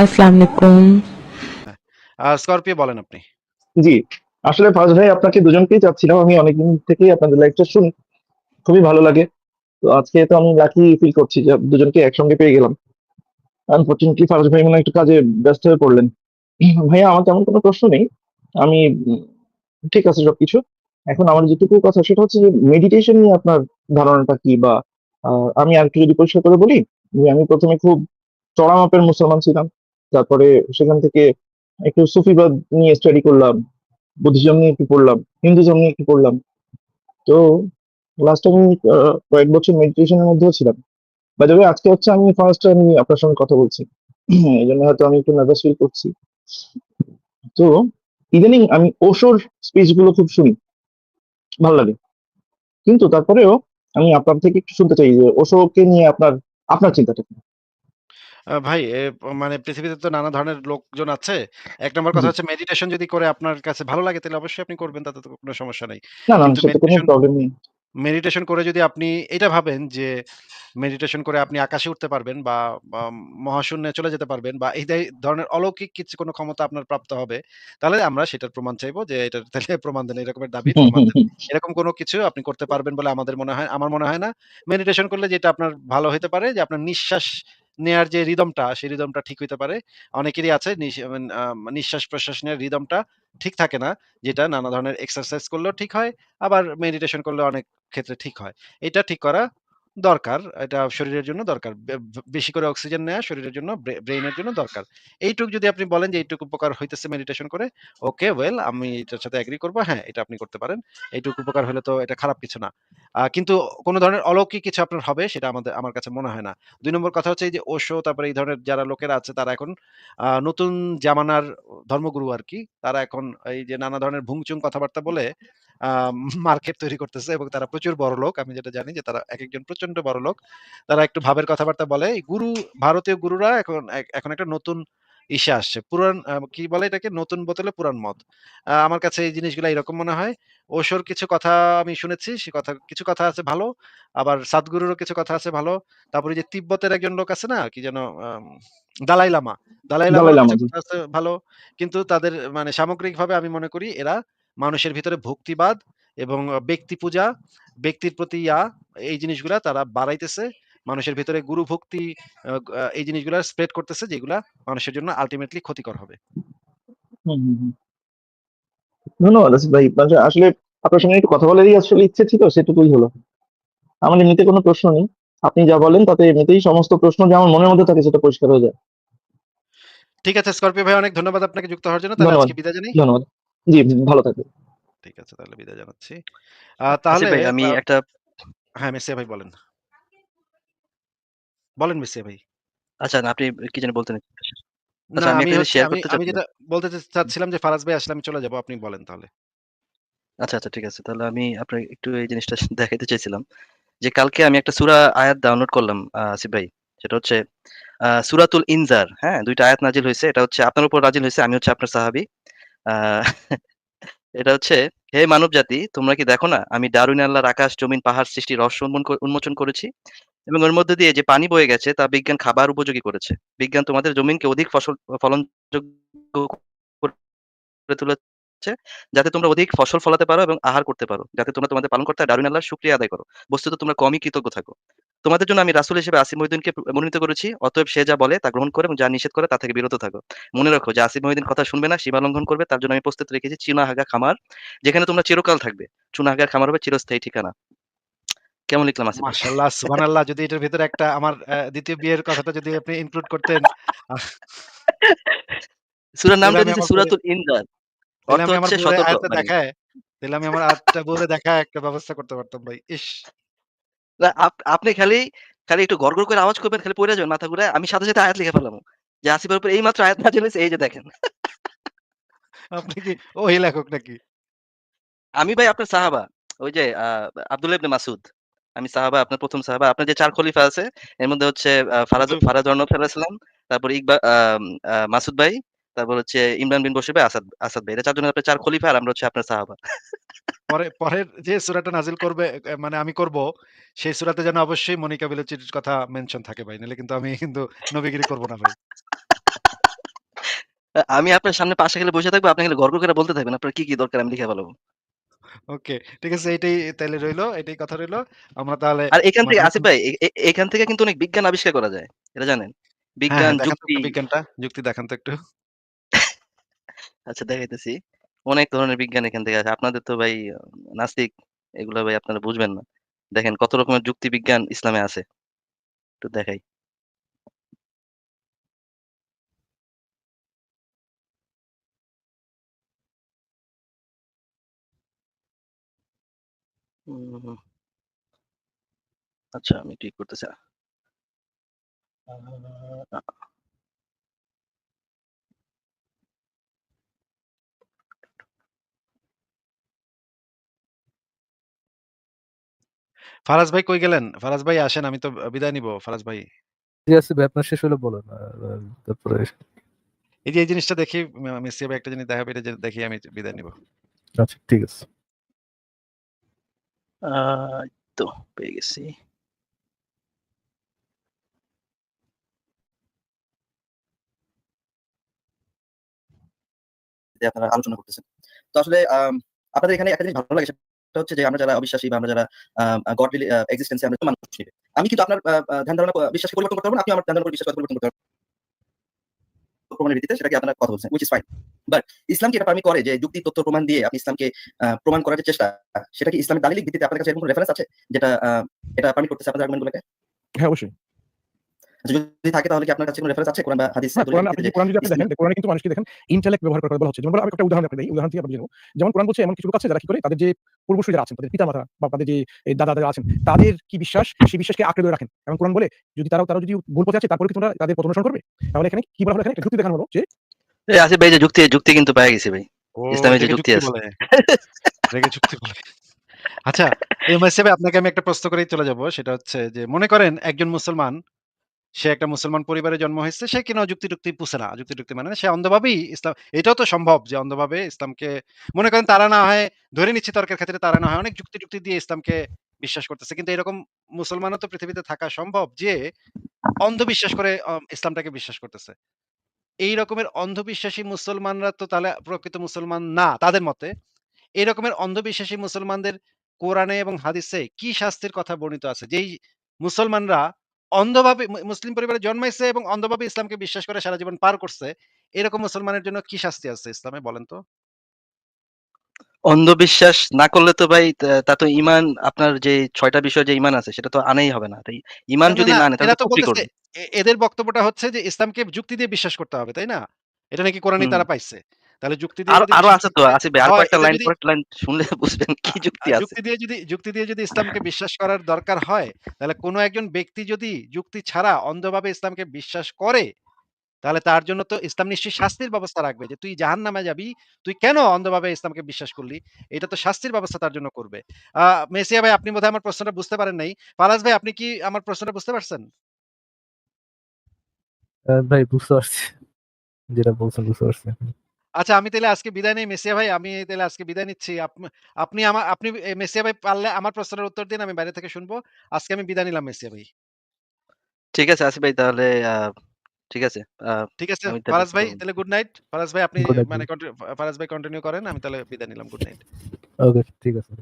আসসালামু আলাইকুম। স্করপিও বলেন আপনি। জি। আসলে ফার্স্ট ভাই আপনাকে দুজনকেই চাচ্ছিলাম। আমি অনেকদিন থেকেই আপনাদের লাইভটা শুনি। খুবই ভালো লাগে। তো আজকে তো আমি লাকি ফিল করছি যে দুজনকে একসঙ্গে পেয়ে গেলাম। আনফরচুনেটলি ফার্স্ট ভাই মনে একটু কাজে ব্যস্ত হয়ে পড়লেন। ভাইয়া আমার তেমন কোনো প্রশ্ন নেই। আমি ঠিক আছে সবকিছু। এখন আমার যেটুকু কথা সেটা হচ্ছে যে মেডিটেশন নিয়ে আপনার ধারণাটা কি? বা আমি আর আরেকটু যদি পরিষ্কার করে বলি, যে আমি প্রথমে খুব চড়া মাপের মুসলমান ছিলাম। তারপরে সেখান থেকে একটু সুফিবাদ নিয়ে স্টাডি করলাম। বুদ্ধিজম নিয়ে একটু পড়লাম, হিন্দুইজম নিয়ে একটু পড়লাম। তো লাস্ট আমি কয়েক বছর মেডিটেশন এর মধ্যেও ছিলাম। দ্যা ওয়ে আজকে হচ্ছে আমি ফার্স্ট আমি আপনার সঙ্গে কথা বলছি। এই জন্য হয়তো আমি একটু নার্ভাস ফিল করছি। তো ইদানিং আমি ওশোর স্পিচগুলো খুব শুনি। ভালো লাগে। কিন্তু তারপরেও আমি আপনার থেকে একটু শুনতে চাই যে ওশোকে নিয়ে আপনার, আপনার চিন্তাটা? আ ভাই এ মানে পৃথিবীতে তো নানা ধরনের লোকজন আছে। ১ নাম্বার কথা জি। হচ্ছে মেডিটেশন যদি করে আপনার কাছে ভালো লাগে তাহলে অবশ্যই আপনি করবেন তাতে তো কোনো সমস্যা নাই। না, না কিন্তু সেটা কোনো মেডিটেশন প্রবলেম নেই। মেডিটেশন করে যদি আপনি এটা ভাবেন যে মেডিটেশন করে আপনি আকাশে উঠতে পারবেন বা, বা মহাশূন্যে চলে যেতে পারবেন বা এই ধরনের অলৌকিক কিছু কোনো ক্ষমতা আপনার প্রাপ্ত হবে, তাহলে আমরা সেটার প্রমাণ চাইব যে এটার তাহলে প্রমাণ দেন। এরকমের দাবি প্রমাণ দেন। এরকম কোনো কিছু আপনি করতে পারবেন বলে আমাদের মনে হয় আমার মনে হয় না। মেডিটেশন করলে যেটা আপনার ভালো হইতে পারে যে আপনার নিঃশ্বাস নেয়ার যে রিদমটা, সেই রিদমটা ঠিক হইতে পারে। অনেকেরই আছে নিস নিঃশ্বাস-প্রশ্বাস নেওয়ার রিদমটা ঠিক থাকে না। যেটা নানা ধরনের এক্সারসাইজ করলেও ঠিক হয়। আবার মেডিটেশন করলেও অনেক ক্ষেত্রে ঠিক হয়। এটা ঠিক করা দরকার। এটা শরীরের জন্য দরকার। বেশি করে অক্সিজেন নেয়া শরীরের জন্য ব্রে ব্রেইনের জন্য দরকার। এইটুক যদি আপনি বলেন যে এইটুকু উপকার হইতেছে মেডিটেশন করে, ওকে ওয়েল আমি এটার সাথে এগ্রি করব। হ্যাঁ, এটা আপনি করতে পারেন। এইটুকু উপকার হলে তো এটা খারাপ কিছু না। কিন্তু কোন ধরনের অলৌকিক কিছু আপনার হবে সেটা আমাদের আমার কাছে মনে হয় না। দুই নম্বর কথা হচ্ছে এই যে ওশো তারপরে এই ধরনের যারা লোকেরা আছে তারা এখন নতুন জামানার ধর্মগুরু আরকি। তারা এখন এই যে নানা ধরনের ভুং-চুং কথাবার্তা বলে মার্কেট তৈরি করতেছে এবং তারা প্রচুর বড়লোক। আমি যেটা জানি যে তারা একেকজন প্রচণ্ড বড়লোক। তারা একটু ভাবের কথাবার্তা বলে। গুরু ভারতীয় গুরুরা এখন এখন একটা নতুন ইসে আসছে। পুরান কি বলে এটাকে? নতুন বোতলে পুরান মদ। আমার কাছে এই জিনিসগুলা এরকম মনে হয়। ওশোর কিছু কথা আমি শুনেছি। সে কথা কিছু কথা আছে ভালো। আবার সাদগুরুরও কিছু কথা আছে ভালো। তারপরে যে তিব্বতের একজন লোক আছে না? কি যেন দালাই লামা। দালাই লামা ভালো। কিন্তু তাদের মানে সামগ্রিকভাবে আমি মনে করি এরা মানুষের ভিতরে ভক্তিবাদ এবং ব্যক্তি পূজা, ব্যক্তির প্রতি ইয়া এই জিনিসগুলা তারা বাড়াইতেছে। মানুষের ভিতরে গুরু ভক্তি এই জিনিসগুলা স্প্রেড করতেছে যেগুলা মানুষের জন্য আল্টিমেটলি ক্ষতিকর হবে। ধন্যবাদ আসিফ ভাই। মানে আসলে আপনার সঙ্গে একটু কথা বলারই আসলে ইচ্ছে ছিল সেটুকুই হলো। আমার এমনিতে কোনো প্রশ্ন নেই। আপনি যা বলেন তাতে এমনিতেই সমস্ত প্রশ্ন যে আমার মনের মধ্যে থাকে সেটা পরিষ্কার হয়ে যায়। ঠিক আছে স্করপিও ভাই অনেক ধন্যবাদ আপনাকে যুক্ত হওয়ার জন্য। তাহলে আজকে বিদায় জানাই? ধন্যবাদ। জি, ভালো থাকবেন। ঠিক আছে তাহলে বিদায় জানাচ্ছি। আসিফ তাহলে ভাই আমি একটা হ্যাঁ, মেসিয়া ভাই বলেন। বলেন মেসিয়া ভাই। আচ্ছা না আপনি কি জানি বলতেন? না আচ্ছা আমি আমি একটা হচ্ছে শেয়ার আমি করতে আমি চাচ্ছিলাম। যেটা বলতে চা চাচ্ছিলাম যে ফারাজ ভাই আসলে আমি চলে যাব। আপনি বলেন তাহলে। আচ্ছা, আচ্ছা ঠিক আছে। তাহলে আমি আপনার একটু এই জিনিসটা দেখাইতে চাইছিলাম। যে কালকে আমি একটা সূরা আয়াত ডাউনলোড করলাম আসিফ ভাই। সেটা হচ্ছে আ সূরাতুল ইনজার, হ্যাঁ? দুইটা আয়াত নাজিল হয়েছে এটা হচ্ছে আপনার উপর নাজিল হয়েছে আমি হচ্ছে আপনার সাহাবী। এটা হচ্ছে, "হে মানবজাতি তোমরা কি দেখো না আমি দারুইন আল্লাহর আকাশ, জমিন, পাহাড় সৃষ্টির রহস্য উন্মোচন করেছি এবং এর মধ্যে দিয়ে যে পানি বয়ে গেছে তা বিজ্ঞান খাবার উপযোগী করেছে। বিজ্ঞান তোমাদের জমিনকে অধিক ফসল ফলনযোগ্য করে তুলেছে যাতে তোমরা অধিক ফসল ফলাতে পারো এবং আহার করতে পারো। যাতে তোমরা তোমাদের পালনকর্তা দারুইন আল্লাহর শুকরিয়া আদায় করো। বস্তুত তোমরা কমই কৃতজ্ঞ থাকো। তোমাদের জন্য আমি রাসুল হিসেবে আসিফ মহিউদ্দিনকে মনোনীত করেছি। অতএব সে যা বলে তা গ্রহণ করে এবং যা নিষেধ করে তা থেকে বিরত থাকো। মনে রাখো যে আসিফ মহিউদ্দিন কথা শুনবে না, সীমা লঙ্ঘন করবে তার জন্য আমি প্রস্তুত রেখেছি চুনাহাগা খামার। যেখানে তোমরা চিরকাল থাকবে। চুনাহাগার খামার হবে চিরস্থায়ী ঠিকানা।" কেমন লিখলাম আসিফ মাশাআল্লাহ, সুবহানাল্লাহ যদি এটার ভেতরে একটা আমার ২য় বিয়ের কথাটা যদি আপনি ইনক্লুড করতেন। সূরার তাহলে নামটা দিয়েছি সূরাতুল ইনজার। অর্থ হচ্ছে সতর্ক মানে দেখায় তাইলে আমি আমার আয়াতটা বউরে দেখায় একটা ব্যবস্থা করতে পারতাম ভাই। ইস! না আপনি খালি, খালি একটু গড়গড় করে আওয়াজ করবেন, খালি পইড়া যাবেন মাথা ঘুরায়। আমি সাথে, সাথে আয়াত লিখে ফেলামু। যে আসিফের উপর এইমাত্র আয়াত নাযিল হইছে এই যে দেখেন। আপনি কি ওহী লেখক নাকি? আমি ভাই আপনার সাহাবা। ওই যে আ আব্দুল্লাহ ইবনে মাসুদ। আমি সাহাবা, আপনার প্রথম সাহাবা। আপনার যে চার খলিফা আছে এর মধ্যে হচ্ছে ফারাজ ফারাজ অর্ণব সাল্লাল্লাহু তারপর ইকবা মাসুদ ভাই, তারপর হচ্ছে ইমরান বিন ভাই, আসাদ আসাদ ভাই। এরা ৪ জনের আপনার ৪ খলিফা আর আমরা হচ্ছে আপনার সাহাবা। পরে পরের যে সূরাটা নাজিল করবে মানে আমি করব, সেই সূরাতে যেন অবশ্যই মনিকা বেলুচির কথা মেনশন থাকে ভাই। নাহলে কিন্তু আমি কিন্তু নবীগিরি করব না ভাই। আমি আপনার সামনে পাশে খালি বইসা থাকব, আপনি গড় করে বলতে থাকবেন। আপনার কি, কি দরকার আমি লিখে ফেলাবো। ওকে, ঠিক আছে এটাই তাইলে রইল, এটাই কথা রইল। আমরা তাহলে আর এখান থেকে আসিফ ভাই, এখান থেকে কিন্তু অনেক বিজ্ঞান আবিষ্কার করা যায়। এটা জানেন? হ্যাঁ, বিজ্ঞান, হ্যাঁ, যুক্তি বিজ্ঞানটা। যুক্তি দেখান তো একটু। আচ্ছা দেখাইতেছি। অনেক ধরনের বিজ্ঞান এখান থেকে আসে। আপনাদের তো ভাই নাস্তিক, এগুলা ভাই আপনারা বুঝবেন না। দেখেন কত রকমের যুক্তি বিজ্ঞান ইসলামে আছে। একটু দেখাই। আচ্ছা আমি ঠিক করতেছি। ফারাজ ভাই কই গেলেন? ফারাজ ভাই আসেন আমি তো বিদায় নিব ফারাজ ভাই। জি আসিফ ভাই আপনার শেষ হলে বলেন। তারপরে এই যে এই জিনিসটা দেখি মেসি ভাই একটা জিনিস দেখাবে এটা দেখি আমি বিদায় নিবো। আচ্ছা ঠিক আছে। তো পেয়ে গেছি। আপনারা আলোচনা করতেছেন। তো আসলে আপনাদের এখানে একটা জিনিস ভালো লাগে হচ্ছে যে আমরা যারা অবিশ্বাসী বা আমরা যারা গড আ আমরা মানুষ নিবে। আমি কিন্তু আপনার ধ্যান ধারণা বিশ্বাসকে পরিবর্তন করতে পারব আপনি আমার ধ্যান ধারণা বিশ্বাস পরিবর্তন করতে পারবেন। প্রমাণের ভিত্তিতে সেটাকে আপনারা কথা বলছেন, উইচ ইজ ফাইন বাট ইসলাম কি এটা পারমিট করে যে যুক্তি, তথ্য, প্রমাণ দিয়ে আপনি ইসলামকে প্রমাণ করার চেষ্টা, সেটা কি ইসলামের দালিলিক ভিত্তিতে আপনার কাছে এরকম রেফারেন্স আছে? যেটা এটা পারমিট করতেছে আপনাদের আর্গুমেন্টগুলোকে হ্যাঁ, অবশ্যই। যদি থাকে তাহলে কি আপনার কাছে কোনো রেফারেন্স আছে কোরআন বা হাদিস হ্যাঁ, কোরআন আপনি কোরআন যদি আপনি দেখেন, কোরআনে কিন্তু মানুষকে দেখেন ইন্টেলেক্ট ব্যবহার করার বলা হচ্ছে। যেমন আমি একটা উদাহরণ আপনাকে দেই। উদাহরণ থেকে আপনি জেনে যেমন কোরআন বলছে এমন কিছু লোক আছে যারা কি করে তাদের যে পূর্বসূরি যারা আছেন, তাদের পিতামাতা বা তাদের যে এই দাদা আছেন, তাদের কি বিশ্বাস সেই বিশ্বাসকে আঁকড়ে ধরে রাখেন। এবং কোরআন বলে যদি তারাও তারা যদি ভুল পথে আছে তারপরে কি তোমরা তাদের পথ অনুসরণ করবে? তাহলে এখানে কি বলা হলো এখানে একটা যুক্তি দেখানো হলো যে আসিফ ভাই যে যুক্তি, যুক্তি কিন্তু পেয়ে গেছি ভাই। ইসলামে যে যুক্তি আছে। যুক্তি বলে। আচ্ছা, আপনাকে আমি একটা প্রশ্ন করেই চলে যাব। সেটা হচ্ছে যে মনে করেন একজন মুসলমান, সে একটা মুসলমান পরিবারে জন্ম হইছে। সে কিনা যুক্তি-টুক্তি বুঝে না। যুক্তি-টুক্তি মানে সে অন্ধভাবেই ইসলাম, এটাও তো সম্ভব যে অন্ধভাবে ইসলামকে, মনে করেন তারা না হয়, ধরে নিচ্ছি তর্কের ক্ষেত্রে তারা না হয় অনেক যুক্তি-টুক্তি দিয়ে ইসলামকে বিশ্বাস করতেছে। কিন্তু এরকম মুসলমানও তো পৃথিবীতে থাকা সম্ভব যে অন্ধবিশ্বাস করে ইসলামটাকে বিশ্বাস করতেছে। এই রকমের অন্ধবিশ্বাসী মুসলমানরা তো তাহলে প্রকৃত মুসলমান না তাদের মতে। এই রকমের অন্ধবিশ্বাসী মুসলমানদের কোরআনে এবং হাদিসে কি শাস্তির কথা বর্ণিত আছে? যেই মুসলমানরা অন্ধভাবে মুসলিম পরিবারে জন্মাইছে এবং অন্ধভাবে ইসলামকে বিশ্বাস করে সারা জীবন পার করছে। এরকম মুসলমানের জন্য কি শাস্তি আছে ইসলামে বলেন তো? অন্ধবিশ্বাস না করলে তো ভাই তা তা ঈমান আপনার যে ৬ টা বিষয় যে ইমান আছে সেটা তো আনেই হবে না। তাই ঈমান না, না, যদি না। আনে তাহলে তো করবে। এদের বক্তব্যটা হচ্ছে যে ইসলামকে যুক্তি দিয়ে বিশ্বাস করতে হবে, তাই না? এটা নাকি কোরআনেই হুম। তারা পাইছে। তাহলে যুক্তি দিয়ে আরও যদি আরও বিশ্বাস আছে তো আসিফ আরও কয়েকটা লাইন যদি লাইন শুনলে বুঝবেন কি যুক্তি আছে। যুক্তি দিয়ে যদি যুক্তি দিয়ে যদি ইসলামকে বিশ্বাস করার দরকার হয়, তাহলে কোন একজন ব্যক্তি যদি যুক্তি ছাড়া অন্ধভাবে ইসলামকে বিশ্বাস করে, তাহলে তার জন্য তো ইসলাম নিশ্চয়ই শাস্তির ব্যবস্থা রাখবে যে তুই জাহান্নামে যাবি। তুই কেন অন্ধভাবে ইসলামকে বিশ্বাস করলি? এটা তো শাস্তির ব্যবস্থা তার জন্য করবে। মেসিয়া ভাই আপনি বোধহয় আমার প্রশ্নটা বুঝতে পারেন নাই। ফারাজ ভাই আপনি কি আমার প্রশ্নটা বুঝতে পারছেন? ভাই বুঝতে পারছি। যেটা বলছেন বুঝতে পারছি। আচ্ছা আমি তাহলে আজকে বিদায় নেই মেসিয়া ভাই। আমি তাহলে আজকে বিদায় নিচ্ছি। আপনি আমার আপনি মেসিয়া ভাই পারলে আমার প্রশ্নের উত্তর দিন। আমি বাইরে থেকে শুনব। আজকে আমি বিদায় নিলাম মেসিয়া ভাই। ঠিক আছে আসি ভাই তাহলে ঠিক আছে। ঠিক আছে ফরাজ ভাই তাহলে গুড নাইট। ফারাজ ভাই আপনি মানে ফরাজ ভাই কন্টিনিউ করেন। আমি তাহলে বিদায় নিলাম। Good night. ওকে ঠিক আছে।